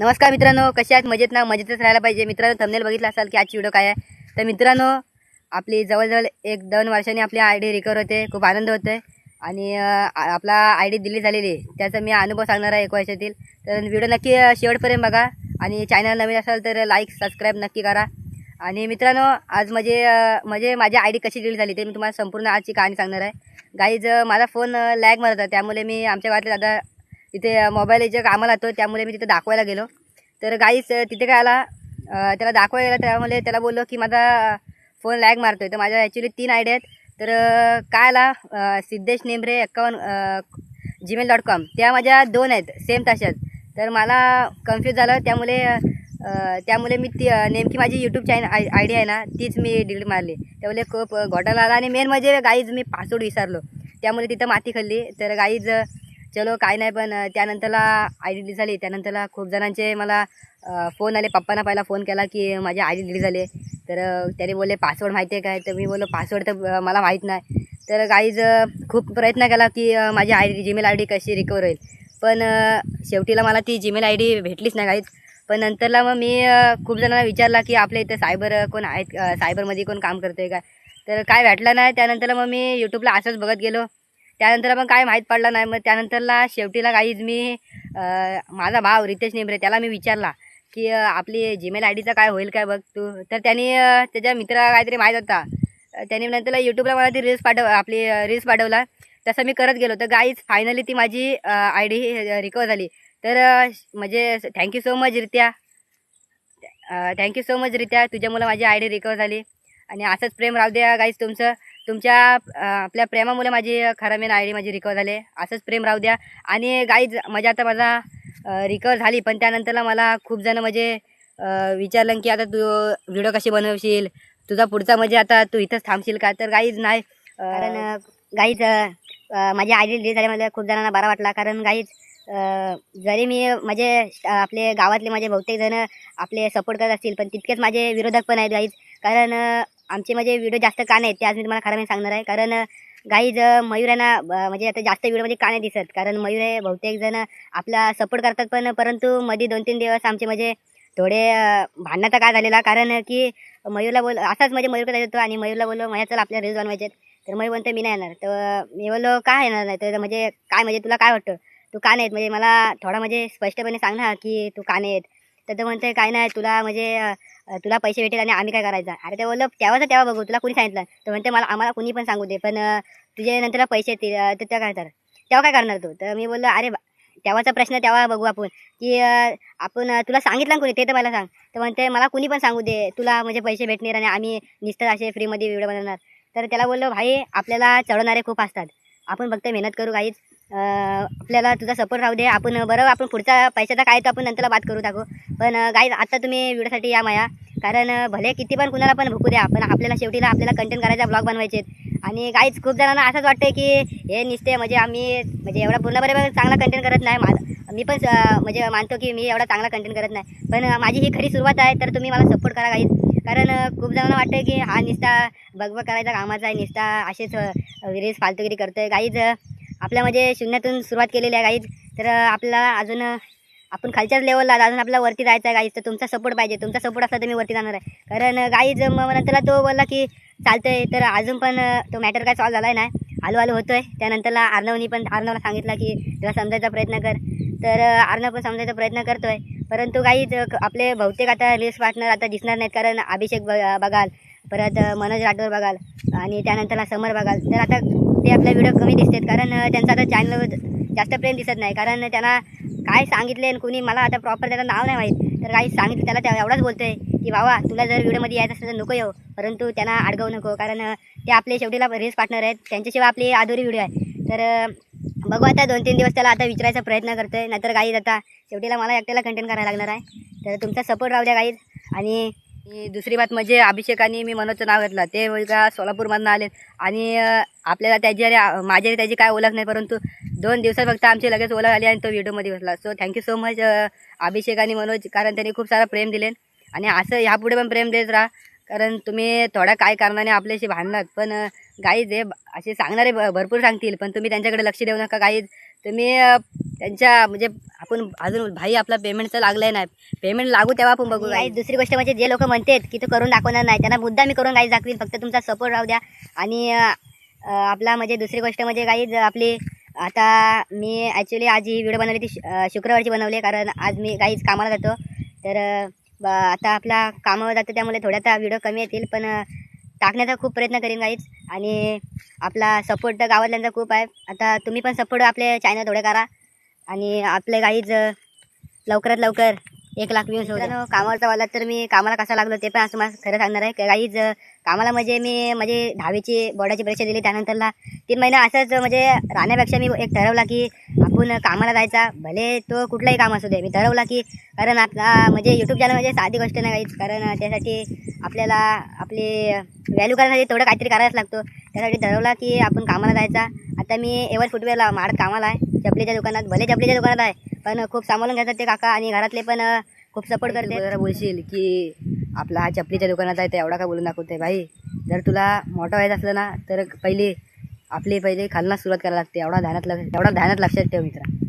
नमस्कार मित्रांनो कशा आहेत? मजेत ना? मजेतच राहायला पाहिजे. मित्रांनो थंबनेल बघितलं असाल की आजची व्हिडिओ काय आहे? तर मित्रांनो आपली जवळजवळ एक दोन वर्षांनी आपली आय डी रिकवर होते. खूप आनंद होतोय. आणि आपला आय डी दिली झालेली. आहे त्याचा मी अनुभव सांगणार आहे एक वर्षातील. तर व्हिडिओ नक्की शेवटपर्यंत बघा. आणि चॅनल नवीन असाल तर लाईक सबस्क्राईब नक्की करा. आणि मित्रांनो आज म्हणजे म्हणजे माझी आय डी कशी डिलीट झाली ते मी तुम्हाला संपूर्ण आजची कहाणी सांगणार आहे. गाईज माझा फोन लॅग मारत होता. त्यामुळे मी आमच्या गावातले दादा तिथे मोबाईल याच्या कामाला होतो त्यामुळे मी तिथे दाखवायला गेलो. तर गाईच तिथे काय आला? त्याला दाखवायला गेला त्यामुळे त्याला बोललो की माझा फोन लॅग आहे तर माझ्या ॲक्च्युली तीन आय आहेत. तर काय आला? सिद्धेश नेमरे एक्कावन्न जीमेल डॉट कॉम त्या माझ्या दोन आहेत सेम तशाच. तर मला कन्फ्यूज झालं. त्यामुळे त्यामुळे मी ती नेमकी माझी यूट्यूब चॅनल आय आयडिया आहे ना तीच मी डिलीट मारली. त्यामुळे खूप घोटाळा आला. आणि मेन म्हणजे गाईज मी पासवर्ड विसरलो. त्यामुळे तिथं माती खाल्ली. तर गाईज चलो काय नाही पण त्यानंतरला आय डी डिलीट झाली. त्यानंतरला खूप जणांचे मला फोन आले. पप्पांना पहिला फोन केला की माझी आय डी डिलीट झाली तर त्याने बोलले पासवर्ड माहिती आहे काय? तर मी बोललो पासवर्ड तर मला माहीत नाही. तर काहीच खूप प्रयत्न केला की माझी I D Gmail I D कशी रिकवर होईल. पण शेवटीला मला ती जीमेल आय डी भेटलीच नाही काहीच. पण नंतरला मग मी खूप जणांना विचारला की आपल्या इथे सायबर कोण आहेत सायबरमध्ये कोण काम करतोय काय तर काय भेटलं नाही. त्यानंतरला मग मी यूट्यूबला असंच बघत गेलो. त्यानंतर पण काय माहीत पडलं नाही. मग त्यानंतरला शेवटीला काहीच मी माझा भाव रितेश नेमरे त्याला मी विचारला की आपली जीमेल आय डीचं काय होईल काय बघ तू? तर त्यांनी त्याच्या मित्राला काहीतरी माहीत होता. त्याने नंतर नंतरला यूट्यूबला मला ती रील्स पाठव आपली रील्स पाठवला. तसं मी करत गेलो. तर गाईज फायनली ती माझी आय डी रिकवर झाली. तर म्हणजे thank you so much Ritya. Thank you so much Ritya. तुझ्यामुळं माझी आय डी रिकवर झाली. आणि असंच प्रेम राहू द्या गाईज तुमचं. तुमच्या आपल्या प्रेमामुळे माझी खरं मेन आय डी माझी रिकवर झाली असंच प्रेम राहू द्या. आणि गाईज म्हणजे आता माझा रिकवर झाली पण त्यानंतरला मला खूप जण म्हणजे विचारलं की आता तू व्हिडिओ कशी बनवशील? तुझा पुढचा म्हणजे आता तू इथंच थांबशील का? तर गाईज नाही. कारण गाईज माझी आय डी डिलीट झाली मला खूप जणांना बरा वाटला. कारण गाईज जरी मी म्हणजे आपले गावातले माझे बहुतेक जण आपले सपोर्ट करत असतील पण तितकेच माझे विरोधक पण आहेत गाईज कारण आमचे म्हणजे व्हिडिओ जास्त का आहेत ते आज मी तुम्हाला खरं मी सांगणार आहे. कारण गाईज मयूर आहे ना म्हणजे आता जास्त व्हिडिओमध्ये म्हणजे का नाही दिसत. कारण मयूर हे बहुतेक जण आपला सपोर्ट करतात पण परंतु मध्ये दोन तीन दिवस आमचे म्हणजे थोडे भांडणं भांडणाचा काय झालेला. कारण की मयूरला बोल असाच म्हणजे मयूरकडे येतो आणि मयूरला बोललो माझ्या चल आपल्या रील्स बनवायचे तर मयूर म्हणतो मी नाही येणार. तर मी बोललो काय येणार नाही? तर म्हणजे काय म्हणजे तुला काय वाटतं? तू का नाही म्हणजे मला थोडा म्हणजे स्पष्टपणे सांग ना की तू का नाही आहेत तर ते म्हणते काय नाही तुला म्हणजे तुला पैसे भेटेल आणि आम्ही काय करायचं? अरे ते बोललो तेव्हाच तेव्हा बघू तुला कोणी सांगितलं? तर म्हणते मला आम्हाला कोणी पण सांगू दे पण तुझे नंतर पैसे येतील तर त्या काय तर तेव्हा काय करणार तू? तर मी बोललो अरे बा- तेव्हाचा प्रश्न तेव्हा बघू आपण की आपण तुला सांगितलं ना कोणी ते तर मला सांग. तर म्हणते मला कुणी पण सांगू दे तुला म्हणजे पैसे भेटणार आणि आम्ही निसतात असे फ्रीमध्ये व्हिडिओ बनवणार. तर त्याला बोललो भाई आपल्याला चढवणारे खूप असतात. आपण फक्त मेहनत करू काहीच आपल्याला तुझा सपोर्ट राहू दे. आपण बरं आपण पुढचा पैशाचा काय तर आपण नंतरला बात करू टाकू पण गाईज आत्ता तुम्ही व्हिडिओसाठी या माया. कारण भले किती पण कुणाला पण भुकू द्या पण आपल्याला शेवटीला आपल्याला कंटेंट करायचा ब्लॉग बनवायचे आणि गाईज खूप जणांना असंच वाटतं की हे निसते म्हणजे आम्ही म्हणजे एवढा पूर्णपणे चांगला कंटेंट करत नाही. मा- मी पण म्हणजे मानतो की मी एवढा चांगला कंटेंट करत नाही. पण माझी ही खरी सुरुवात आहे तर तुम्ही मला सपोर्ट करा गाईज कारण खूप जणांना वाटतं की हा निस्ता बगबग करायचा कामाचा आहे. निस्ता असेच रिल्स फालतुगिरी करतोय. गाईज आपल्या म्हणजे शून्यातून सुरुवात केलेली आहे गाईज तर आपल्याला अजून आपण खालच्याच लेवलला अजून आपल्याला वरती जायचं आहे गाईज तर तुमचा सपोर्ट पाहिजे. तुमचा सपोर्ट असला तर मी वरती जाणार आहे. कारण गाईज मग नंतरला तो बोलला की चालतंय. तर अजून पण तो मॅटर काय सॉल्व झाला आहे नाही आलो होतो होतोय. त्यानंतरला आर्णवनी पण आर्णवला सांगितलं की तुला समजायचा प्रयत्न कर. तर आर्णव पण समजायचा प्रयत्न करतोय. परंतु गाईज आपले बहुतेक आता रिल्स पार्टनर आता दिसणार नाहीत. कारण अभिषेक ब- बघाल. परत मनोज राठोड बघाल. आणि त्यानंतरला समर बघाल. तर आता ते आपला व्हिडिओ कमी दिसतात. कारण त्यांचा आता चॅनल जास्त प्रेम दिसत नाही. कारण त्यांना काय सांगितले आणि कुणी मला आता प्रॉपर त्याचं नाव नाही माहीत. तर काही सांगितलं त्याला त्या एवढाच बोलतोय की बाबा तुला जर व्हिडिओमध्ये यायचं असेल तर नको येऊ. परंतु त्यांना अडगवू नको. कारण ते आपले शेवटीला रेस पार्टनर आहेत. त्यांच्याशिवाय आपली आधुरी व्हिडिओ आहे. तर बघू आता दोन तीन दिवस त्याला आता विचारायचा प्रयत्न करतो आहे नाहीतर गाईज आता शेवटीला मला एकट्याला कंटेंट करायला लागणार आहे. तर तुमचा सपोर्ट राहू द्या गाईज आणि आणि दुसरी बात म्हणजे अभिषेकाने मी मनोजचं नाव घेतलं. ते का सोलापूरमधनं आले आणि आपल्याला त्याची आणि अं, त्याची काय ओळख नाही परंतु दोन दिवसात फक्त आमची लगेच ओळख आली आणि तो व्हिडिओमध्ये बसला. So thank you so much Abhishek आणि मनोज कारण त्यांनी खूप सारा प्रेम दिले. आणि असं ह्यापुढे पण प्रेम देत राहा कारण तुम्ही थोड्या काय कारणाने आपल्याशी भांडणार पण गाईज हे असे सांगणारे भरपूर सांगतील पण तुम्ही त्यांच्याकडे लक्ष देऊ नका गाईज तुम्ही त्यांच्या म्हणजे आपण अजून भाई आपला पेमेंटचं लागलंय नाही पेमेंट लागू तेव्हा आपण बघू काही दुसरी गोष्ट म्हणजे जे लोक म्हणतात की तो करून दाखवणार नाही त्यांना मुद्दा मी करून काही दाखवीन फक्त तुमचा सपोर्ट राहू द्या. आणि आपला म्हणजे दुसरी गोष्ट म्हणजे काही आपली आता मी ॲक्च्युली आज ही व्हिडिओ बनवली ती शुक्रवारची बनवली कारण आज मी काहीच कामाला जातो. तर आता आपला कामावर जातो त्यामुळे थोड्या व्हिडिओ कमी येतील पण टाकण्याचा खूप प्रयत्न करीन काहीच आणि आपला सपोर्ट तर गावातल्यांचा खूप आहे. आता तुम्ही पण सपोर्ट आपले चॅनल थोडे करा. आणि आपल्या काहीच लवकरात लवकर एक लाख व्ह्यूज होतो कामावरचा वाला तर मी कामाला कसा लागलो ते पण असं मला खरं सांगणार आहे. काहीच कामाला म्हणजे मी म्हणजे दहावीची बोर्डाची परीक्षा दिली त्यानंतरला तीन महिना असंच म्हणजे राहण्यापेक्षा मी एक ठरवला की आपण कामाला जायचा. भले तो कुठलाही काम असू दे मी ठरवला की कारण आता म्हणजे यूट्यूब चॅनल म्हणजे साधी गोष्ट नाही काहीच कारण त्यासाठी आपल्याला आपली व्हॅल्यू करण्यासाठी थोडं काहीतरी करायलाच लागतो. त्यासाठी ठरवला की आपण कामाला जायचा. आता मी एवर फुटवेअरला माड कामाला आहे. चपलीच्या दुकानात भले चपलीच्या दुकानात आहे पण खूप सांभाळून घेतात ते काका आणि घरातले पण खूप सपोर्ट करते जरा बोलशील की आपला हा चपलीच्या दुकानात आहे ते एवढा का बोलून दाखवते भाई जर तुला मोठं व्हायचं असलं ना तर पहिली आपली पहिले खालना सुरुवात करायला लागते एवढा ध्यानात लक्ष एवढा ध्यानात लक्षात ठेव मित्रा.